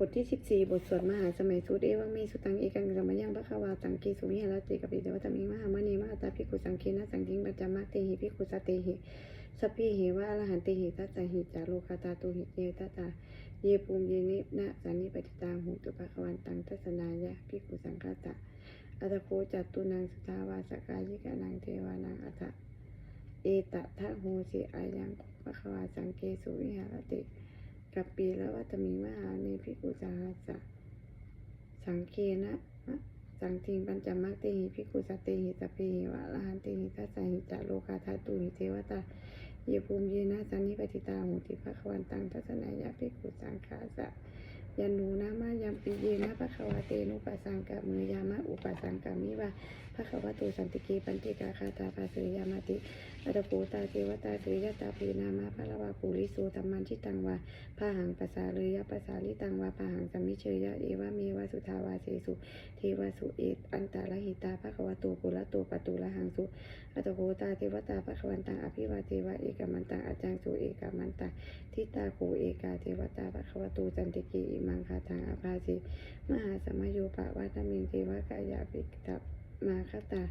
บทที่สิบสี่บทสวดมหาสมัยสูตรเอวังมีสุตังเอกังสมัยยังพระควาสังกีสุวิหารติกับปิเดวตมิมหามณีมหาตาภิกุสังเคนะสังทิงปัจจามักเตหิภิกุสเตหิสัพพิเหวะอรหันติหิทัสหิจาโลคาตาตุหิเยตตาเยภูมิเยนินะสันนิปติตังหุตุปภควันตังทัศนายะภิกุสังฆาตะอัตโคจัตตุนังสุทาวาสกายิกานังเทวานังอัตถะเอตทะโหสิอายังภควาสังเกสุวิหารติ กับปีละวัตมิงมหาเนพิกุสาหัสสะสังเคนะสังทิงปัญจมักเตหิพิกุสตเตหิสพเพหิวะละหันเตหิทัสสหิจะโลกาทาตุหิเทวตาเยภูมิเยนะสันนิปติตาหุติภควันตังทัศนายาพิกุสังขาสะยันนูนามายัมปิเยนะภควเตนุปัสสังกะมือยามะอุปัสสังกะมิว พระภควโตสันติเกปันติกาคาตาภาสริยามติอัตโปตาเทวตาเสยตาปีนามาพระละวาปุริโสธรรมันชิตังวาพาหังภาษาเลยยภาษาลิตังวาพาหังสัมมิเชยะเอวะเมวะสุทาวาเสสุเทวสุเอตอันตาลหิตาภควโตปุระโตปตุละหังสุอัตโปตาเทวตาภควันตังอภิวาเทวะเอกมันตังอาจารสุเอกมันตังทิตาโคเอกาเทวตาภควโตจันติกีอิมังคาทังอภาสิมหาสมโยปะวัตมิงเทวกายาภิกตับ มาคตา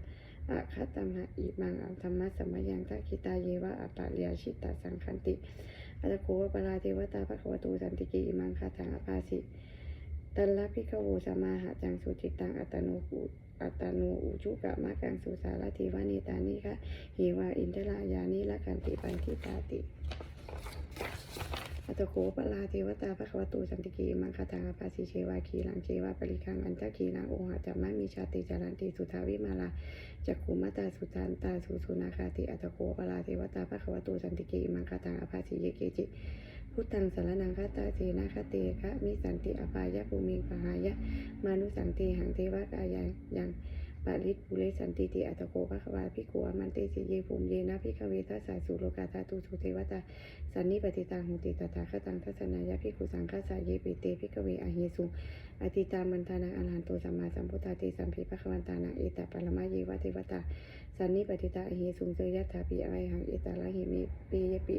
อะคตัมะอิมังอัมธรรมะสมยังทักิตาเยวะอัปะเลียชิตตสังคันติอัตโกวะปะลาเทวตาภควตูสันติกิอิมังคาทังอภาสิตัลละพิกโวสมาหะจังสุจิตังอัตโนปุอัตโนอุจุกะมะกังสุสารติวานิตานิคะหิวาอินทรายานิละกันติปันทิตาติ อัตโขปลาเทวตาภควตูสันติกีมังคตังอภาสิเชวาคีลังเชวาปริคังอันตะคีลังโอหะจัมมะมีชาติจารันติสุทาวิมาลาจักขุมตาสุทันตาสุสุนาคาติอัตโขปลาเทวตาภควตูสันติกีมังคตังอภาสิเยเกจิพุทธังสารนังคาตาเสนาคาเตคะมิสันติอปายะภูมิปหายะมานุสังเตหังเทวกายยัง ปาลิตบุเรสันติติอัตโกภควาพิกัวมันเตสิเยภูมิเยนะพิกเวทัสสาสุโลกาธาตุสุเทวตาสันนิปติตังหุติตถาคตังทัศนายะพิกุสังฆสาเยปิเตพิกเวอหิสุอติตามันทานังอรหันโตสัมมาสัมพุทธาเตสัมภิภควันตานังเอตปรมาเยวะเทวตา สันนิปติตาอหิสุงเสยยะถาปิอไรหังเอตาละหิมิปิยปิ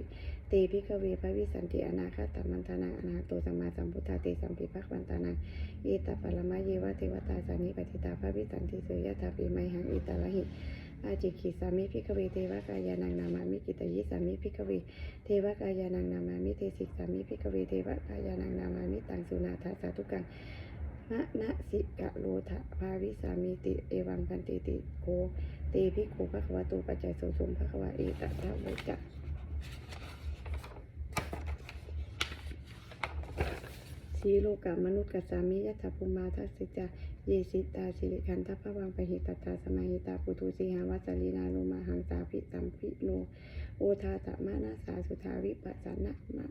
เตภิกเวภวิสันติอนาคตมันทานังอรหันโตสัมมาสัมพุทธาเตสัมภิภควันตานังเอตาปรมะเยวะเทวตาสันนิปติตาภวิสันติเสยยะถาปิไมหังเอตาละหิอาจิกิสามิภิกเวเทวกายานังนามามิกิตยิสามิภิกเวเทวกายานังนามามิเทสิกสามิพิกเวเทวกายานังนามามิตังสุนาทาสาธุกังมะนะสิกะโลทะภาวิสามิติเอวังพันติติโก เตภิกขุภควาตูปัจจัยโสสมภควาเอตตะโวจะสีโลกามนุษย์กัสามิยัตถภูมาทัสสิจาเยสิตาสิริคันทัพพวังปหิตตาสมัยหิตาปุตุสีหาวัสลีนาโลมาหังสาภิสัมภิโนโอทาตมะนาสาสุทาวิปัสสนะมะ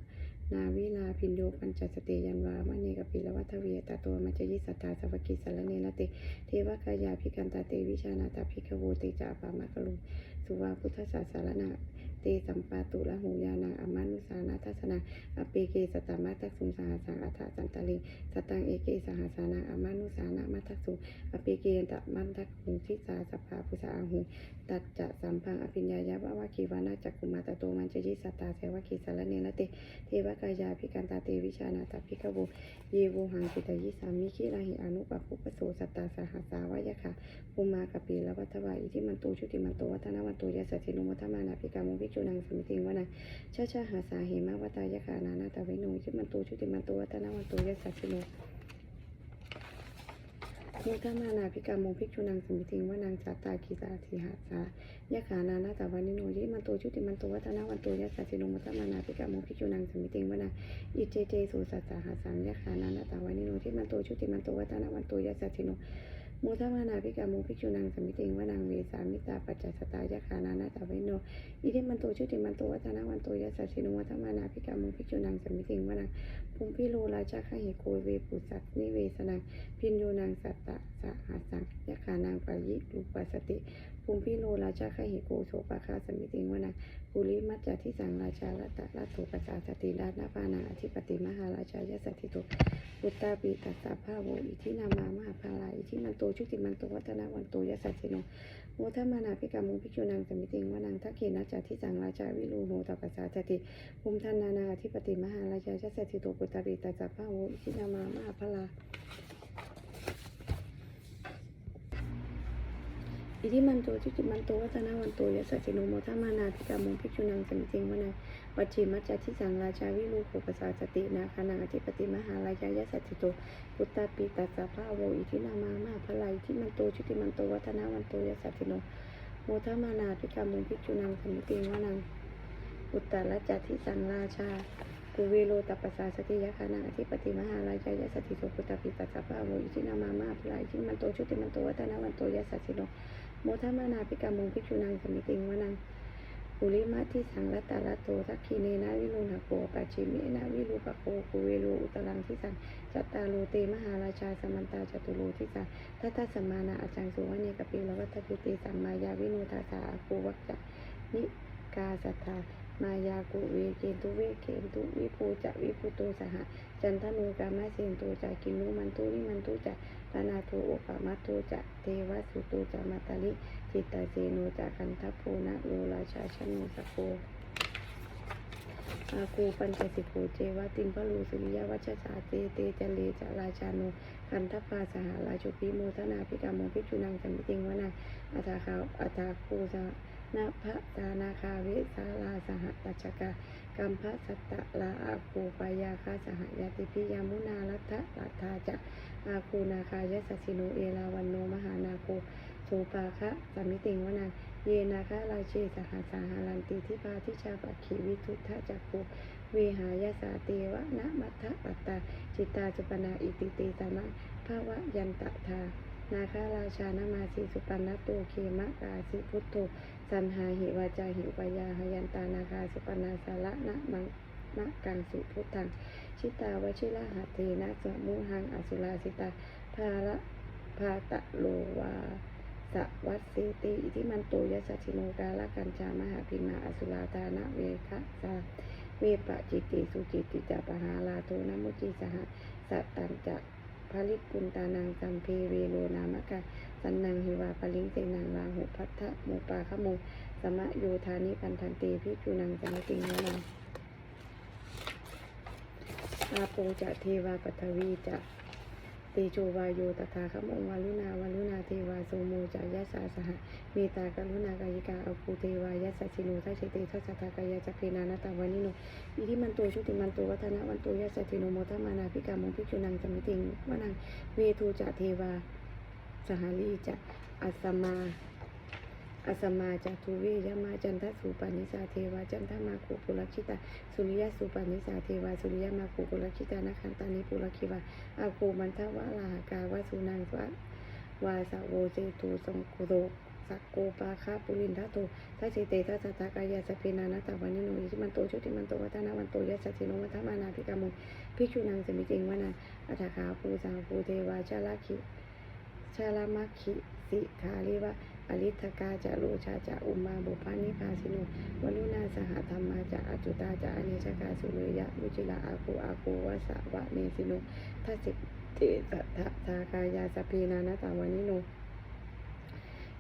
นาวิลาพินโยปัญจสติยันวามะเนกปิลวัฏเวตาตัวมัจยิสัตตาสวกิสารเนรติ เทวกายาพิกันตาเตวิชานาตาพิกโวติจาปามะกะลุสุวาพุทธศาสารนา เตสัมปาตุละหูยานังอมานุสานาทัสนังอเปเกสตตมัตตักสุสหสังอัฏฐสันตลิงสตังเอเกสหสานังอมานุสานามัตตักสุอเปเกยตมันทักหุงทิสาสภาพุสาหุตัดจะสัมพังอภิญญายะวะวะคีวานาจักกุมาตโตมันจยิสตาเสวะคีสารเนนะเตเทวกายาภิกันตาเตวิชานาตาภิกขโวเยโวหังกิตยิสามิคิราหิอนุปปุปโสสตาสหัสสาวายะค่ะภูมากปีละวัฏวาอิทิมันโตชุติมันโตวัฒนวันโตยะสัจจินุมัทมานาภิกามุภิกษุนังสมิติงวนะชาชาหาสาเหมะวัตายะขานานาตาเวโนอิทิมันโตชุติมันโตวัฒนาวันโตยะสัจจินุมุทมานาภิกามุภิกษุนังสมิติงวานางจัตตากีตาทิหาสายะขานานาตาวานิโนยิมันโตชุติมันโตวัฒนาวันโตยะสัจิโนมุทมานาภิกามุภิกษุนังสมิติงวานาอิเจเจสุสัสสาหาสังยะขานานาตาวานิโนยิมันโตชุติมันโตวัฒนาวันโตยะสัจจิโน มูทมานาพิกามูพิจุนังสมิติงวานังเวสามิตาปัจจสตายะขานานาตาวานิโนอิทิมันโตชุติมันโตวัฒนาวันโตยะสัชินุมูทมานาพิกามูพิจุนังสมิติงวานัง ภูมิพิโลราชาคหิโกเวปุสัตนิเวสนังพินโยนางสัตตะสะหาสังยะขานางปายิรูปสติ ภูมิพิโลราชาคหิโกโสปาคาสมิติงวนาปุริมัจจทิสังราชาลัตตะลัตโตปัสสาสติราชนาปานาอธิปติมหาราชายสถิโตพุตตาปีตัสสะภาโวอิทินามามหาภาลาอิทิมันโตชุติมันโตวัฒนาวันโตยสสสิโนโมทมานาภิกามุภิกษุนังสมิติงวนังทักเขนัจจทิสังราชาวิรูโนตปัสสาสติภูมิทนานาอธิปติมหาราชายสถิโตปุตตาปีตัสสะภาโวอิทินามามาภาลาอิทิมันโตทิจิมันโตวัฒนาวันโตยสสสิโนโมทัมานาภิกามุภิกษุนังสมิติงวนังปัจฉิมัจจทิสังราชาวิรูโขปสาสตินาคานังอธิปติมหาราชายสสถิโตพุตตาปีตัสสะภะโวอิทินามามาพลายอิทิมันโตชุติมันโตวัฒนาวันโตยสสติโนโมทามานาภิกามุภิกษุนังสมิติงวนังอุตตรจัตทิสังราชา กุเวโลตัปปสาสติยะคานังอธิปติมหาราชายสสติโตพุตตาปีตัสสะภะโวอิทินามามาพลายอิทิมันโตชุติมันโตวัฒนาวันโตยะสสติโนโมทัมานาภิกามุภิกษุนังสมิติงวนังปุริมาทิสังรัตตาลโตทักขีเนนะวิรุณโกปัจฉิเมนะวิรูปโกกุเวโลอุตรังทิสังจัตตาโลเตมหาราชาสมันตาจตุโลทิสังทัตตสมมานาอาจังสุวเนกปิลวัตถิติสัมมายาวิโนทาสาอากูวัจจะนิกาสัทธา มายากุเวเกนตุเวเกนตุวิภูจะวิภูโตสหจันทนูกามะเสนโตจะกินุมันตุนิมันตุจะปนาโทโอปะมัตโตจะเทวสุโตจะมัตตลิจิตตาเสโนจากคันทัพโพนะโลราชาชนโนสโกอาคูปัญจสิกโขเจวติมพะลูสุริยวัชชาเตเตจเลจะราชาโนคันทัพปาสหาราชุปิโมทนาภิกามโมภิกษุนังสัมมิติงวนาอัตาคาอัตาคูสา นาภะตานาคาเวสาลาสหตัชกากัมภะสัตตะลาอาคูปายาคาสหยาติพิยามุนาลัทธะลัทธาจะอาคูนาคายสสสิโนเอราวันโนมหานาโคสูปาคะสามิติงวนังเยนาคะราเชสหาสาหารันติทิพาทิชาปัขีวิทุทธจักขุเวหายาสาเตวะนะมัทธปัตตาจิตตาจุปนาอิติเตสมะภาวะยันตทานาคาราชานามาสีสุปันนโตเคมะกาสิพุทโธ สันหาหิวาจาหิวายาหยันตานาคาสุปนาสาระนะมังมะกังสุพุทธัง ชิตาวชิระหะเทนะสมุหังอสุราสิตาภาระภาตะโลวาสวัสสีติอิทิมันโตยัสสชิโนกาลกัญจามหาพิมาอสุราธานะเวคะสาเวปะจิติสุจิติจะปหาลาโทนะมุจิสหสัตตันจะภลิกุณตานังสัมเพเวโลนามกะ สันนังหิวาปลิงเตนังลาหุพัทธะโมปาขโมสมะโยธานิพันธันติพิจุนังสัมติงวนังอาโปจะเทวาปัทวีจะเตโชวายโยตถาคมงวาลุนาวาลุนาเทวาโสโมจายาสาสหะเมตตากรุณากายิกาอภูเทวายาสัชิโนทัชเตทัสสะทากายาจักเรนานตาวานิโนอิทิมันโตชุติมันโตวัฒนะวันโตยาสัชิโนโมทมานาภิกามงภิกษุนังสมิติงวนังเวทูจะเทวา สหาลีจะอัสมาอัสมาจะทุเวยมาจันทสุปานิสาเทวาจันทมาคุปุรคิตาสุริยสุปานิสาเทวาสุริยมาคุปุรคิตานะคันตานิปุรคิวาอาโกมันทวะลาหากาวะสุนังวะวาสะโวเจตุสงกุโรสักโกปาคาปุรินทะโตทัเจเตทัสสะทากายาสพเพนานาตาวันิโนอิทิมันโตชุติมันโตวัฒนาวันโตยัสสิโนวัฒมานาภิกามุภิกษุนังสมิจิงวนาอัฏฐาภูสาภูเทวาชาลาคิ ชาลามัคคิสิคาลิวะอริทกาจะโลชาจะอุมาบุพานิพาสิโนวลุนาสหธรรมาจะอจุตาจะอเนชกาสุเรยะมุจิลาอากูอากูวะสะวะเนสิโนทัสิเตตทะทากายาสพีนานาตาวานิโน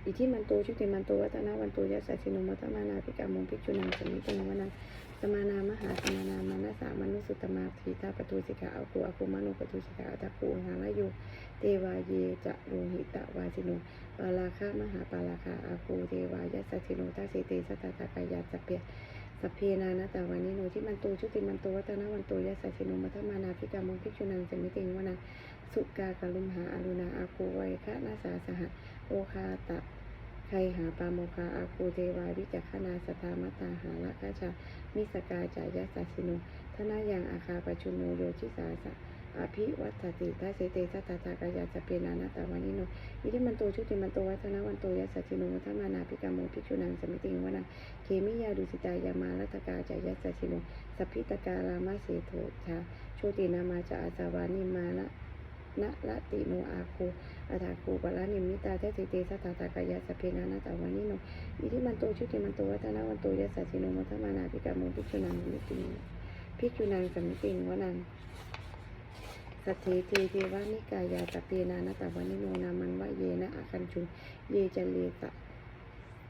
อิทิมันโตชุติมันโตวัฒนาวันโตยัสสะชิโนมัตมานาภิกามงภิกษุนังสมิติงวนังสมานามหาสมานามานะสามานุสุตมาทีตาปตุสิกาอาคูอาคูมานุปตุสิกาอัตตะปูหาลโยเทวาเยจะโลหิตะวาสิโนปาราคามหาปาราคาอาคูเทวายัสสะชินทัสสิเตสตตะตากายาสพเพสัพเพนานาตาวานิโนที่มันโตชุติมันโตวัฒนาวันโตยัสสะชิโนมัตมานาภิกามงภิกษุนังสมิติงวนังสุกากาลุมหาอรุณาอาคูไวยคะนาสาสหโอคาตะ ใครหาปาโมคาอาคูเทวาวิจักขนาสทามตาหาละกาชา มิสกาจายาสาสิโนทนายังอาคาปชุโนโยชิสาสะอภิวัตติทัสเสเตสัตตาตากายาสเปนานาตาวานิโนอิทิมันโตชุติมันโตวัฒนาวันโตยัสสะสิโนวัฒมานาภิกามโมภิกษุนังสมิติงวนังเคมิยาดุสิตายามาลัตกาจายาสสิโนสัพพิตกาลามาเสโทชาโชตินามาจาอาสาวานิมานะ นะละติโนอาคูอาถาคูปะละนิมิตาเทติเตสตาตากายะสเพนานาตาวานิโนอิทิมันโตชุติมันโตวัฒนาวันโตยัสสะสิโนมัทมานาภิกาโมภิกษุนังมิติโนภิกษุนังสัมมิติงวนังสัทเทเทเทวานิกายาตเปนานาตวานิโนนามันวะเยนะอาคันชุนเยจเลตะ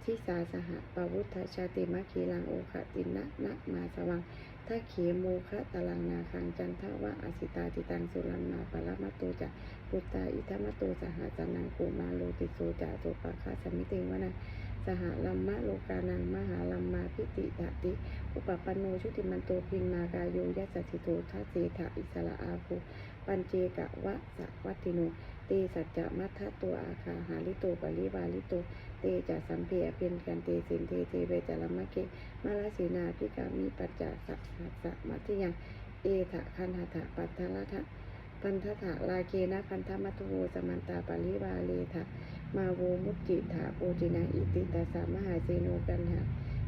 ทิสาสหปวุฒชาติมะคีลังโอคตินะนะมาสวัง ถ้าเขโมคะตลังนาคังจันทวะอสิตาติตังสุลัมนาปะลมะโตจะปุตตาอิทัมะโตสหจันนังกูมาโลติโสจะโสปะคะสมิติงวนะสหลัมมะโลกานังมหาลัมมาพิติตติ อุปปันโนชุติมันโตพินมากายโยยัสสิโตทัสเสถะอิสระอาภูปัญเจกะวะสะวัติโนเตสัจจะมัทธตัวอาคาหาลิโตปริวาลิโต ตจะสัมเพยเป็นกันเตสินเทเทเวจละมะเกมาลสีนาพิกามิปัจจาสัสสมัทยังเอทะคันหทะปัททละทะพันธะลาเกนะพันธมัตโวสมันตาปริวาเลทะมาโวมุจจิถาโปจินาอิติตาสามหาเซโนกันหะ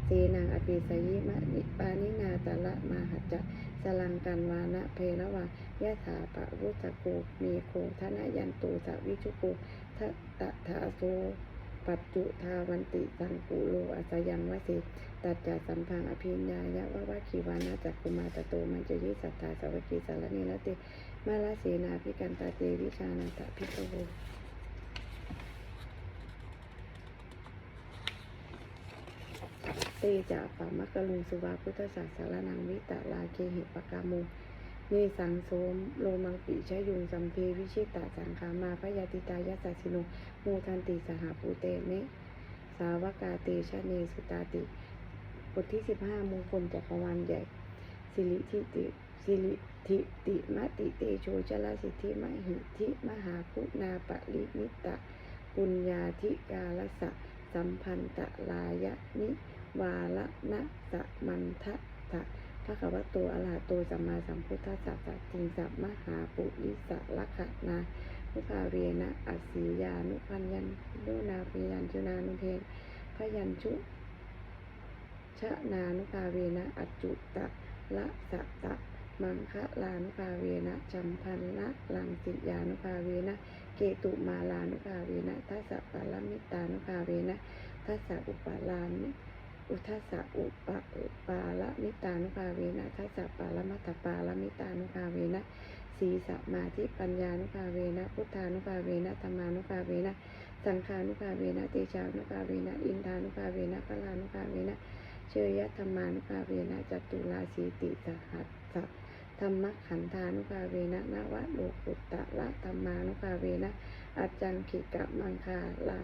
เสนังอภิสยิมะนิปานินาตละมาหัจจะสลังกันวานะเพระวายะถาปะวุตโกมีโคทนะยันตุสวิชุโกทะตะทาโซ ปัจจุทาวันติสังกุโลอัสยังวสิตัดจาสัมพังอภิญญายะวะวะคีวานะจักกุมาตโตมันจะยิสัทธาสวัคีสารนิรติมาลาเสนาพิกันตาเตวิชานาตพิกโวเตจะปะมะกะลุงสุวาพุทธศาสารนังวิตะลาเคหิปะกาโม เนสังโสมโลมังปิชยุงสัมเพวิชิตาสังขามาพยาติตายาสัสสิโนมูทันติสหปูเตเมสาวกาเตชะเนสุตาติ บทที่สิบห้ามงคลจักรวาลใหญ่สิริทิติสิริทิติมติเตโชชลสิทธิมหิทิมหาคุณาปริมิตะปุญญาธิกาลสะสัมพันตะลายะนิวาละนะสะมันทะทะ พระคัมภโตอระหะโตสัมมาสัมพุทธัสสะสัจจิงสัมมหาปุริสลักขณานุภาเวนะอัสสียานุพันยันโดนาพยัญชนานุเพนพยัญชุชะนานุภาเวนะอัจจุตะละสะตะ มังคะลานุภาเวนะจัมพันละลังสิยานุภาเวนะเกตุมาลานุภาเวนะทัสสะปะละมิตานุภาเวนะทัสสะอุปาลามิ อุทัสสะอุปะอุปาละมิตานุภาเวนะทัสสะปาละมัตตปาละมิตานุภาเวนะสีสมาธิปัญญานุภาเวนะพุทธานุภาเวนะธรรมานุภาเวนะสังฆานุภาเวนะเตชานุภาเวนะอินทานุภาเวนะพลานุภาเวนะเชยยะธรรมานุภาเวนะจตุราสีติสหัสสะธรรมขันธานุภาเวนะนวะโลกุตตะละธรรมานุภาเวนะอจจังขิกะมังคาลา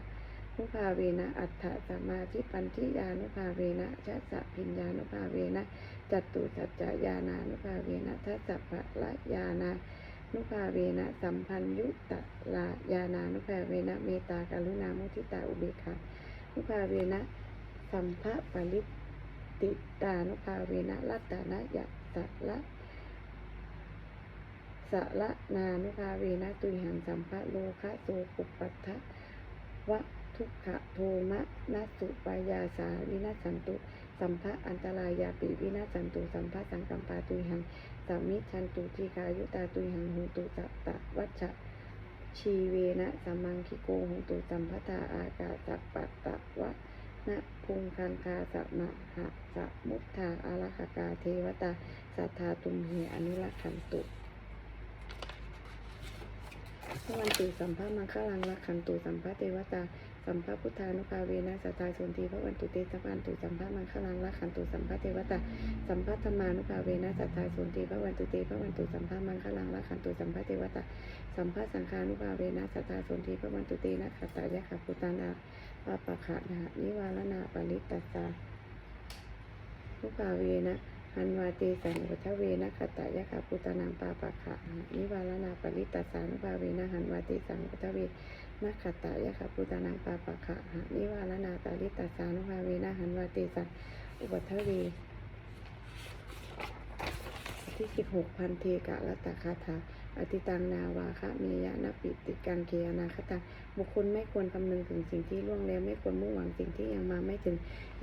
นุภาเวนะ อัฏฐสมาธิปันธิยานุภาเวนะชัสสะพิญญานุภาเวนะจัตตุสัจจายานานุภาเวนะทัสสะภะละยานานุภาเวนะสัมพันยุตตะลายานานุภาเวนะเมตตากรุณามุทิตาอุเบกขานุภาเวนะสัมภะปริตติตานุภาเวนะรัตตานะยะตะละสะละนานุภาเวนะตุยหังสัมภะโลคะโสปุปปัทธะวะ ทุกขโทมะนัสสุปายาสาวินาสันตุ สัมภะอันตรายาปิวินาสันตุ สัมภะสังกัมปาตุยหังสามิชันตุทีคายุตาตุยหังหุตุสัตตะวัชชะชีเวนะสัมมังคิโกหุตุสัมภทาอากาสัปปัตตะวะนะพุงคังคาสะมะหะสะมุทธาอารัคกาเทวตาสัทธาตุมเหอนุรักขันตุพระวันตุสัมภะมังคลังรักขันตุสัมภะเทวตา สัมภะพุทธานุภาเวนะสัตตาสนทีพระวันตุเตสัพพันตุสัมภะมังคลังรักขันตุสัมภะเทวตาสัมภะธรรมานุภาเวนะสัตตาสนทีพระวันตุเตพระวันตุสัมภะมังคลังรักขันตุสัมภะเทวตาสัมภะสังฆานุภาเวนะสัตตาสนทีพระวันตุเตนะขัตตายะขัพุตานาปาปะขะนะนิวารณาปริตตสานุภาเวนะหันวาเตสังวัฏเวนะขัตตายะขัพุตานังปาปะขะนิวารณาปริตตสานุภาเวนะหันวาเตสังวัฏเวนั กขตายะขัพุตานังปาปะขะหะนิวาลนาตาลิตาสานุภาเวนะหันวาเตสังอุปัทเวที่สิบหกพันเทกะรัตตคาถาอติตังนาวาคะเมยะนปิติกังเกยนาคตังบุคคลไม่ควรคำนึงถึงสิ่งที่ล่วงแล้วไม่ควรมุ่งหวังสิ่งที่ยังมาไม่ถึง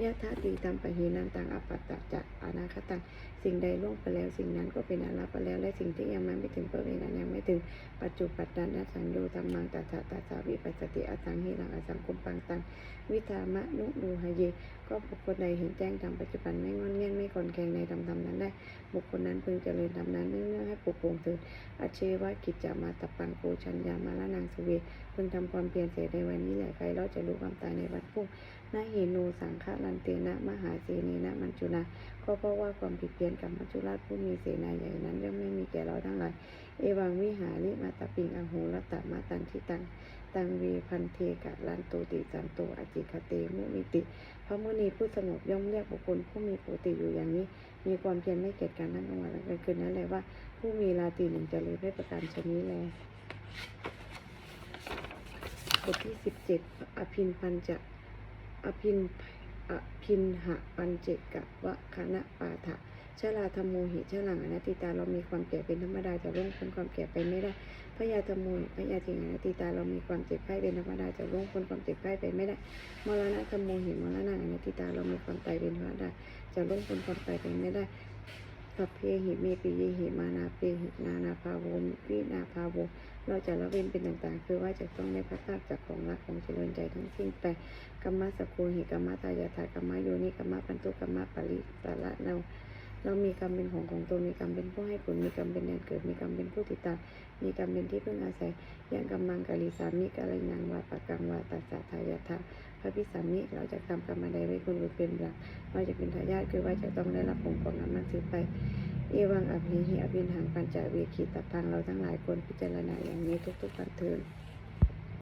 ยะทะตีตัมปะหีนันตังอปัตตะจะอนาคตังสิ่งใดล่วงไปแล้วสิ่งนั้นก็เป็นอาลับไปแล้วและสิ่งที่ยังมาไม่ถึงประเวณนั้นยังไม่ถึง ปัจจุปัตตันอสังโยธรรมังตัสสะตัสสะวิปัสสติอสังหิรังอสังคุมปังตังวิธามะนุดูหเย ก็บุคคลใดเห็นแจ้งตามปัจจุบันไม่งอนเงียนไม่คอนแขงในธรรมๆนั้นได้ บุคคลนั้นพึงเจริญธรรมนั้นเนื่องให้ปลุกปลงเถิดอาเชวะกิจจามาตปังโกชัญญามาละนางสุเวพึงทำความเพียรเสร็จในวันนี้แหละใครเราจะรู้ความตายในวันพรุ่งนาเหโนสังฆลันเตนะมหาเสนีนะมัญจุนาก็เพราะว่าความผิดเพี้ยนกับมัจจุราชผู้มีเสนาใหญ่นั้นย่อมไม่มีแก่เราทั้งหลาย เอวังวิหาริมาตปิงอโหรตมาตันทิตัง ตังวีพันเทกะลันโตติสันโตอจิคเตมุนิติ พระมุนีผู้สงบย่อมเรียกบุคคลผู้มีปกติอยู่อย่างนี้ มีความเพียรไม่เกียจการทั้งกลางวันและกลางคืนนั้นเลยว่า ผู้มีราตรีหนึ่งเจริญด้วยประการชนี้แลบทที่สิบเจ็ดอภินพันจะอภินอภินหะปัญเจกะวะคณะปาถะ ชราธรรมโมหิชลังอนัตติตาเรามีความแก่เป็นธรรมดาจะล่วงพ้นความแก่ไปไม่ได้พยาธรรมโมหิพยาธิงอนัตติตาเรามีความเจ็บไข้เป็นธรรมดาจะล่วงพ้นความเจ็บไข้ไปไม่ได้มรณะธรรมโมหิมรณะอนัตติตาเรามีความตายเป็นธรรมดาจะล่วงพ้นความตายไปไม่ได้สัพเพหิเมปิเยหิมานาเปหินานาภาโววินาภาโวเราจะละเว้นเป็นต่างๆ คือว่าจะต้องได้พัดพรากจากของรักของเจริญใจทั้งสิ้นไปกรรมสกโคหิกรรมตายาทากรรมโยนิกรรมปันตุกรรมปริตละเนา เรามีกรรมเป็นของของตนมีกรรมเป็นผู้ให้ผลมีกรรมเป็นแดนเกิด มีกรรมเป็นผู้ติดตามมีกรรมเป็นที่พึ่งอาศัยยังกรรมังกาลิสามิกาลนังวาปะกังวาตัสสะทายาทาพระพิสามิเราจะทำกรรมใดไว้คนอื่นเป็นหลักเราจะเป็นทายาทคือว่าจะต้องได้รับผลของนั้นสืบไปเอวังอภิหิอภินหังปัญจเวคิตพังเราทั้งหลายควรพิจารณาอย่างนี้ทุกๆวันเทิน